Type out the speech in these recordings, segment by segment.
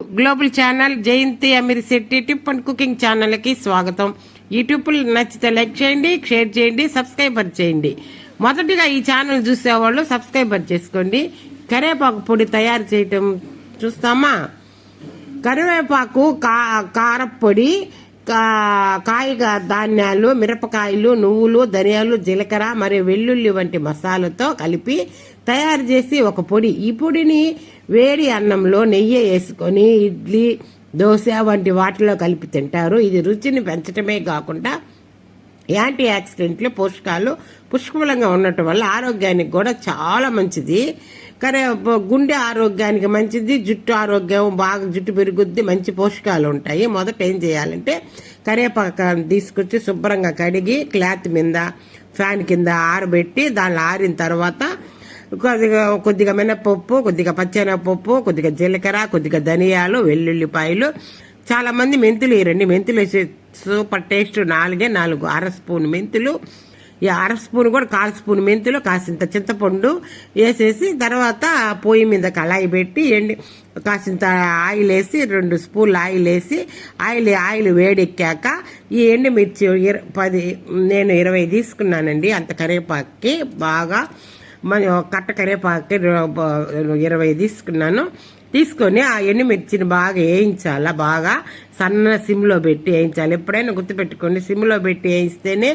Global channel Jayanti Amir Shetty tip and cooking ఛానల్కి స్వాగతం YouTube నచ్చితే లైక్ చేయండి షేర్ చేయండి సబ్స్క్రైబర్ చేయండి. మొదటిగా ఈ ఛానల్ చూసేవాళ్ళు సబ్స్క్రైబర్ చేసుకోండి. కరివేపాకు పొడి తయారు చేయటం చూస్తామా? కరివేపాకు కా కారపొడి కాయగా ధాన్యాలు మిరపకాయలు నువ్వులు ధనియాలు జీలకర్ర మరియు వెల్లుల్లి వంటి మసాలాతో కలిపి తయారు చేసి ఒక పొడి. ఈ పొడిని వేడి అన్నంలో నెయ్యి వేసుకొని ఇడ్లీ దోశ వంటి వాటిలో కలిపి తింటారు. ఇది రుచిని పెంచడమే కాకుండా యాంటీ ఆక్సిడెంట్లు పోషకాలు పుష్కలంగా ఉండటం వల్ల ఆరోగ్యానికి కూడా చాలా మంచిది. కరే గుండె ఆరోగ్యానికి మంచిది జుట్టు ఆరోగ్యం బాగా జుట్టు పెరుగుద్ది మంచి పోషకాలు ఉంటాయి. మొదట ఏం చేయాలంటే కరివేపాకు తీసుకొచ్చి శుభ్రంగా కడిగి క్లాత్ మీద ఫ్యాన్ కింద ఆరబెట్టి దానిలో ఆరిన తర్వాత కొద్దిగా కొద్దిగా మినపప్పు కొద్దిగా పచ్చెనపప్పు కొద్దిగా జీలకర్ర కొద్దిగా ధనియాలు వెల్లుల్లిపాయలు. చాలామంది మెంతులు మెంతులు వేయరండి మెంతులు వేసే సూపర్ టేస్ట్ నాలుగే నాలుగు అర స్పూన్ మెంతులు. ఈ అర స్పూన్ కూడా కాల్ స్పూన్ మెంతులు కాసింత చింతపండు వేసేసి తర్వాత పొయ్యి మీద కళాయి పెట్టి ఎండి కాసింత ఆయిల్ వేసి రెండు స్పూన్లు ఆయిల్ వేసి ఆయిల్ ఆయిల్ వేడెక్కాక ఈ ఎండుమిర్చి ఇర పది నేను ఇరవై తీసుకున్నానండి. అంత కరివేపాకి బాగా కట్ట కరేపాకు ఇరవై తీసుకున్నాను. తీసుకొని ఆ ఎండుమిర్చిని బాగా వేయించాలా బాగా సన్న సిమ్లో పెట్టి వేయించాలి. ఎప్పుడైనా గుర్తుపెట్టుకోండి సిమ్లో పెట్టి వేయిస్తేనే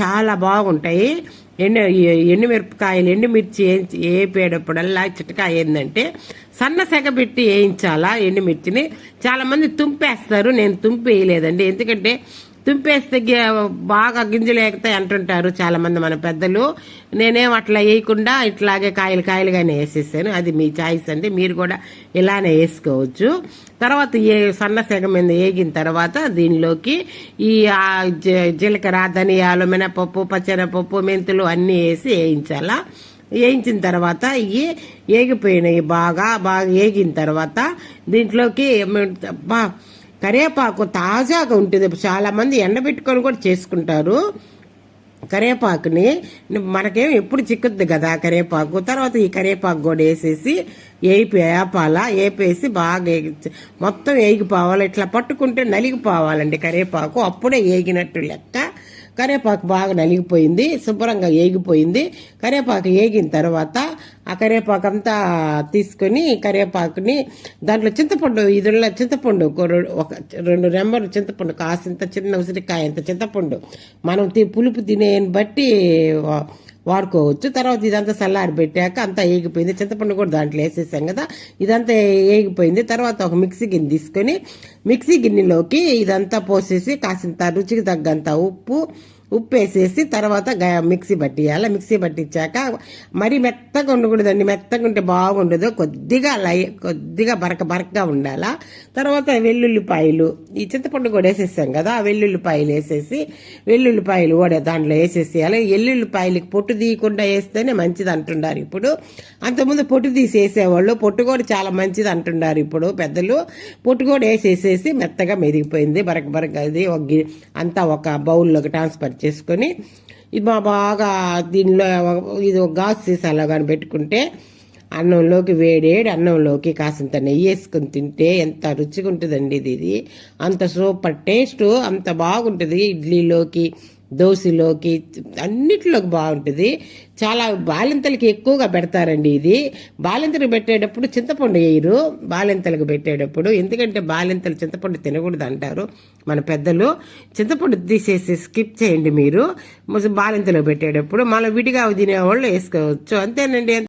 చాలా బాగుంటాయి. ఎండు ఎండుమిరపకాయలు ఎండుమిర్చి వేయించి వేపేటప్పుడల్లా చిటకా ఏంటంటే సన్న సెగ పెట్టి వేయించాలా ఎండుమిర్చిని. చాలామంది తుంపేస్తారు నేను తుంపి వేయలేదండి ఎందుకంటే తుంపేస్తే బాగా గింజలు ఎగుతాయి అంటుంటారు చాలామంది మన పెద్దలు. నేనేం అట్లా వేయకుండా ఇట్లాగే కాయలు కాయలుగానే వేసేసాను. అది మీ చాయిస్ అండి. మీరు కూడా ఇలానే వేసుకోవచ్చు. తర్వాత ఏ సన్న సెగ మీద వేగిన తర్వాత దీనిలోకి ఈ జీలకర్ర ధనియాలు మినపప్పు పచ్చెనపప్పు మెంతులు అన్నీ వేసి వేయించాలా. వేయించిన తర్వాత ఇవి ఏగిపోయినాయి బాగా. బాగా ఏగిన తర్వాత దీంట్లోకి బా కరివేపాకు తాజాగా ఉంటుంది. చాలా మంది ఎండబెట్టుకొని కూడా చేసుకుంటారు. కరివేపాకుని మనకేం ఎప్పుడు చిక్కుద్ది కదా కరివేపాకు తర్వాత ఈ కరివేపాకు కూడా వేసేసి ఏపి వేపాల వేపేసి బాగా ఏగి- మొత్తం వేగిపోవాలి ఇట్లా పట్టుకుంటే నలిగిపోవాలండి కరివేపాకు అప్పుడే ఏగినట్టు లెక్క. కరివేపాకు బాగా నలిగిపోయింది శుభ్రంగా ఏగిపోయింది. కరివేపాకు ఏగిన తర్వాత ఆ కరేపాకు అంతా తీసుకొని కరివేపాకుని దాంట్లో చింతపండు ఇదిలో చింతపండు ఒక ఒక రెండు రెమ్మలు చింతపండు కాసింత చిన్న ఉసిరికాయ ఇంత చింతపండు. మనం తి- పులుపు తినేని బట్టి వాడుకోవచ్చు. తర్వాత ఇదంతా చల్లారి పెట్టాక అంతా ఏగిపోయింది. చింతపండు కూడా దాంట్లో వేసేసాం కదా. ఇదంతా ఏగిపోయింది. తర్వాత ఒక మిక్సీ గిన్నె తీసుకొని మిక్సీ గిన్నెలోకి ఇదంతా పోసేసి కాసింత రుచికి తగ్గంత ఉప్పు ఉప్పు వేసేసి తర్వాత గ- మిక్సీ పట్టియాలి. మిక్సీ పట్టించాక మరీ మెత్తగా ఉండకూడదండి. మెత్తగా ఉంటే బాగుండదు. కొద్దిగా లై కొద్దిగా బరక బరకగా ఉండాలా. తర్వాత వెల్లుల్లిపాయలు. ఈ చింతపండు కూడా వేసేసాం కదా. ఆ వెల్లుల్లిపాయలు వేసేసి వెల్లుల్లిపాయలు కూడా దాంట్లో వేసేసేయాలి. వెల్లుల్లిపాయలకి పొట్టు తీయకుండా వేస్తేనే మంచిది అంటున్నారు ఇప్పుడు. అంతకుముందు పొట్టు తీసి వేసేవాళ్ళు. పొట్టు కూడా చాలా మంచిది అంటున్నారు ఇప్పుడు పెద్దలు. పొట్టు కూడా వేసేసేసి మెత్తగా మెరిగిపోయింది బరక బరక అది ఒక అంతా ఒక బౌల్లోకి ట్రాన్స్ఫర్ చేసుకొని ఇది బాగా దీనిలో ఇది ఒక గాజు సీసాలో కానీ పెట్టుకుంటే అన్నంలోకి వేడేడి అన్నంలోకి కాసింత నెయ్యి వేసుకొని తింటే ఎంత రుచిగా ఉంటుందండి ఇది. ఇది అంత సూపర్ టేస్ట్ అంత బాగుంటుంది ఇడ్లీలోకి. దోశలోకి అన్నిటిలోకి బాగుంటుంది. చాలా బాలింతలకి ఎక్కువగా పెడతారండి ఇది. బాలింతలకు పెట్టేటప్పుడు చింతపండు వేయరు. బాలింతలకు పెట్టేటప్పుడు ఎందుకంటే బాలింతలు చింతపండు తినకూడదు అంటారు మన పెద్దలు. చింతపండు తీసేసి స్కిప్ చేయండి మీరు. బాలింతలు పెట్టేటప్పుడు మనం విడిగా తినేవాళ్ళు వేసుకోవచ్చు. అంతేనండి.